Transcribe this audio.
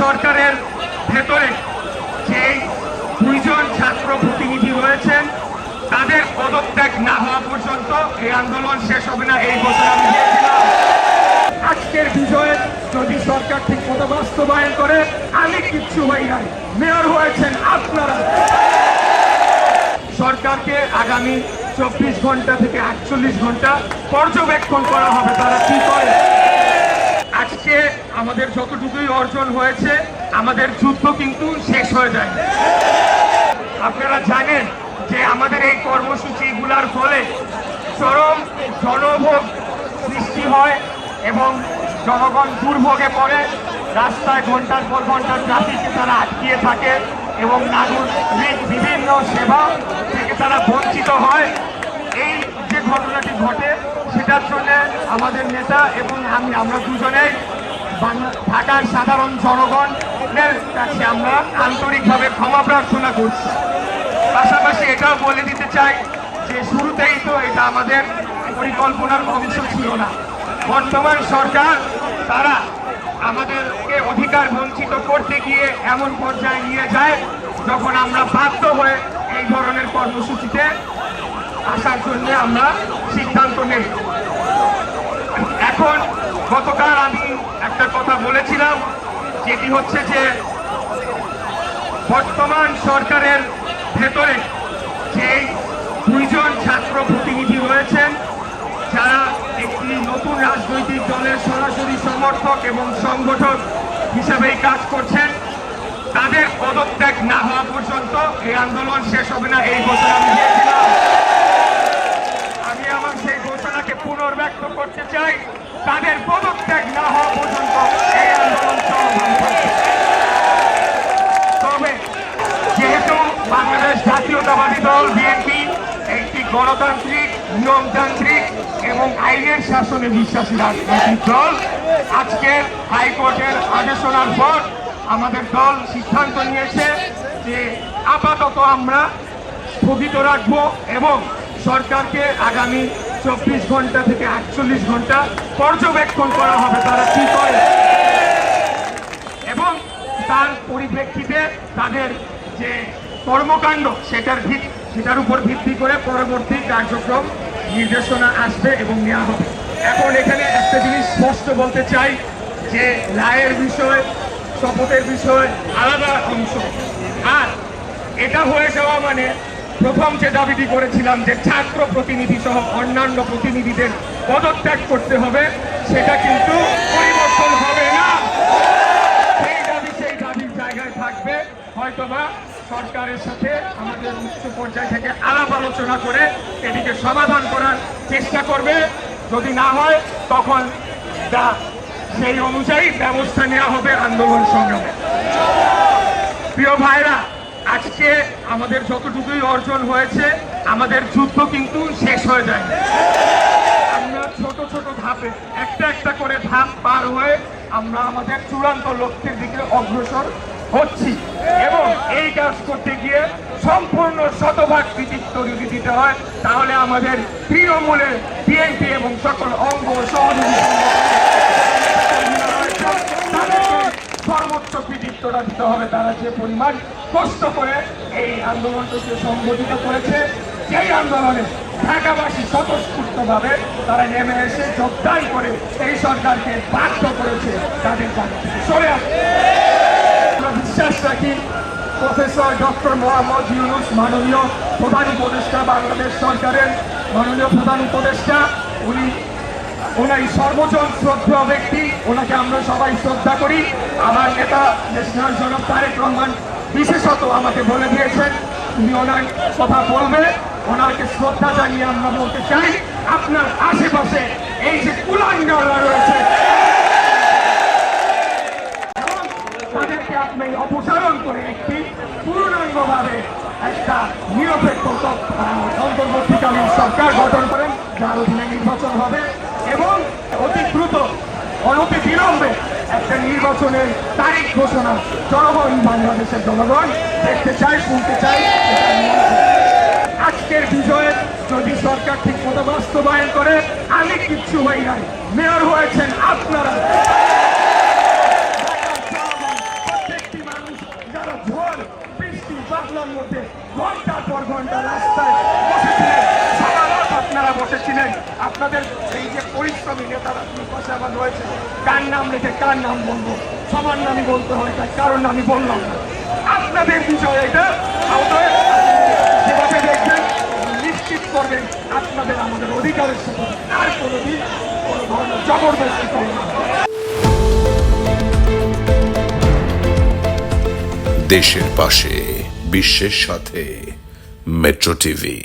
সরকারের ভেতরে যেই দুইজন ছাত্র প্রতিনিধি রয়েছেন, তাদের পদত্যাগ না হওয়া পর্যন্ত এই আন্দোলন শেষ হবে না এই বছর আমি দিয়েছিলাম আজকের বিজয়ে যদি সরকার ঠিক মতো বাস্তবায়ন করে, আমি কিচ্ছু হই নাই। মেয়র হয়েছেন আপনারা। সরকারকে আগামী চব্বিশ ঘণ্টা থেকে আটচল্লিশ ঘণ্টা পর্যবেক্ষণ করা হবে তারা কি করে? আজকে আমাদের যতটুকুই অর্জন হয়েছে, আমাদের যুদ্ধ কিন্তু শেষ হয়ে যায়। আপনারা জানেন যে আমাদের এই কর্মসূচিগুলোর ফলে চরম জনভোগ সৃষ্টি হয় এবং জনগণ দুর্ভোগে পড়ে। রাস্তায় ঘণ্টার পর ঘণ্টা ট্রাফিকে তারা আটকিয়ে থাকে এবং নাগরিক বিভিন্ন সেবা থেকে তারা বঞ্চিত হয় এই যে ঘটনাটি ঘটে সেটার জন্য আমাদের নেতা এবং আমি, আমরা দুজনেই ঢাকার সাধারণ জনগণের কাছে আমরা আন্তরিকভাবে ক্ষমা প্রার্থনা করছি। পাশাপাশি এটাও বলে দিতে চাই যে শুরুতেই তো এটা আমাদের পরিকল্পনার অংশ ছিল না। বর্তমান সরকার, তারা আমাদেরকে অধিকার বঞ্চিত করতে গিয়ে এমন পর্যায়ে নিয়ে যায় যখন আমরা বাধ্য হয়ে এই ধরনের কর্মসূচিতে আসার জন্য আমরা সিদ্ধান্ত নেই এখন গতকাল আমি একটা কথা বলেছিলাম, যেটি হচ্ছে যে বর্তমান সরকারের ভেতরে যেই দুইজন ছাত্র প্রতিনিধি রয়েছেন, যারা একটি নতুন রাজনৈতিক দলের সরাসরি সমর্থক এবং সংগঠক হিসেবেই কাজ করছেন, তাদের পদত্যাগ না হওয়া পর্যন্ত এই আন্দোলন শেষ হবে না, এই ঘোষণা আমি আমি আমার সেই ঘোষণাকে পুনর্ব্যক্ত করতে চাই, তাদের পদত্যাগ না হওয়া পর্যন্ত এই আন্দোলন চলমান থাকবে। তবে যেহেতু বাংলাদেশ জাতীয়তাবাদী দল বিএনপি একটি গণতান্ত্রিক, নিয়মতান্ত্রিক এবং আইনের শাসনে বিশ্বাসী রাজনৈতিক দল। আজকে হাইকোর্টের আদেশনার পর আমাদের দল সিদ্ধান্ত নিয়েছে যে আপাতত আমরা স্থগিত রাখব এবং সরকারকে আগামী চব্বিশ ঘণ্টা থেকে আটচল্লিশ ঘণ্টা পর্যবেক্ষণ করা হবে তারা কি করে। এবং তার পরিপ্রেক্ষিতে তাদের যে কর্মকাণ্ড, সেটার ভিত সেটার উপর ভিত্তি করে পরবর্তী কার্যক্রম নির্দেশনা আসবে এবং নেওয়া হবে। এখন এখানে একটা জিনিস স্পষ্ট বলতে চাই যে রায়ের বিষয়, শপথের বিষয় আলাদা অংশ। আর এটা হয়ে যাওয়া মানে প্রথম যে দাবিটি করেছিলাম যে ছাত্র প্রতিনিধি সহ অন্যান্য প্রতিনিধিদের পদত্যাগ করতে হবে, সেটা কিন্তু পরিবর্তন হবে না। সেই দাবি সেই দাবির জায়গায় থাকবে, হয়তোবা সরকারের সাথে আমাদের উচ্চ পর্যায় থেকে আলাপ আলোচনা করে এটিকে সমাধান করার চেষ্টা করবে। যদি না হয়, তখন সেই অনুযায়ী ব্যবস্থা নেওয়া হবে আন্দোলন সংগ্রামে। প্রিয় ভাইরা, আজকে আমাদের যতটুকুই অর্জন হয়েছে, আমাদের যুদ্ধ কিন্তু শেষ হয়ে যায় আমরা ছোট ছোট ধাপে, একটা একটা করে ধাপ পার হয়ে আমরা আমাদের চূড়ান্ত লক্ষ্যের দিকে অগ্রসর হচ্ছি। এবং এই কাজ করতে গিয়ে সম্পূর্ণ শতভাগ কৃতিত্ব যদি দিতে হয়, তাহলে আমাদের তৃণমূলের বিএনপি এবং সকল অঙ্গ সহযোগী সর্বোচ্চ কৃতিত্বটা দিতে হবে। তারা যে পরিমাণ কষ্ট করে এই আন্দোলনটাকে সংগঠিত করেছে সেই আন্দোলনে ঢাকাবাসী স্বতঃস্ফূর্তভাবে তারা নেমে এসে যোগদান করে এই সরকারকে বাধ্য করেছে, তাদের সরে আমরা বিশ্বাস রাখি প্রফেসর ডক্টর মোহাম্মদ ইউনুস মাননীয় প্রধান উপদেষ্টা, বাংলাদেশ সরকারের মাননীয় প্রধান উপদেষ্টা। উনি ওনার সর্বজন শ্রদ্ধেয় ব্যক্তি। ওনাকে আমরা সবাই শ্রদ্ধা করি। আমার নেতা ন্যাশনাল জনক তারেক রহমান বিশেষত আমাকে বলে দিয়েছেন, তুমি ওনার কথা বলবে। ওনাকে শ্রদ্ধা জানিয়ে আমরা বলতে চাই, আপনার আশেপাশে এই যে কুলাঙ্গাররা রয়েছে এবং তাদেরকে আপনি অপসারণ করে একটি পূর্ণাঙ্গভাবে একটা নিরপেক্ষ অন্তর্বর্তীকালীন সরকার গঠন করেন, যার অধীনে নির্বাচন হবে এবং অতি দ্রুত অনতি বিলম্বে একটা নির্বাচনের তারিখ ঘোষণা জনগণ, বাংলাদেশের জনগণ দেখতে চাই শুনতে চাই আজকের বিজয়ে যদি সরকার ঠিক মতো বাস্তবায়ন করে, আমি কিচ্ছু হই নাই। মেয়র হয়েছেন আপনারা। ছিলেন আপনাদের এই যে পরিশ্রমী নেতারা পাশে আবার রয়েছে, কার নাম রেখে কার নাম বলব? সবার নামই বলতে হয়, তাই কারণ আমি বললাম না। আপনাদের বিষয় এটা যেভাবে দেখবেন, নিশ্চিত করবেন আপনাদের আমাদের অধিকারের সাথে আর কোনোদিন কোনো ধরনের জবরদস্তি করবে না। দেশের পাশে, বিশ্বের সাথে, মেট্রো টিভি।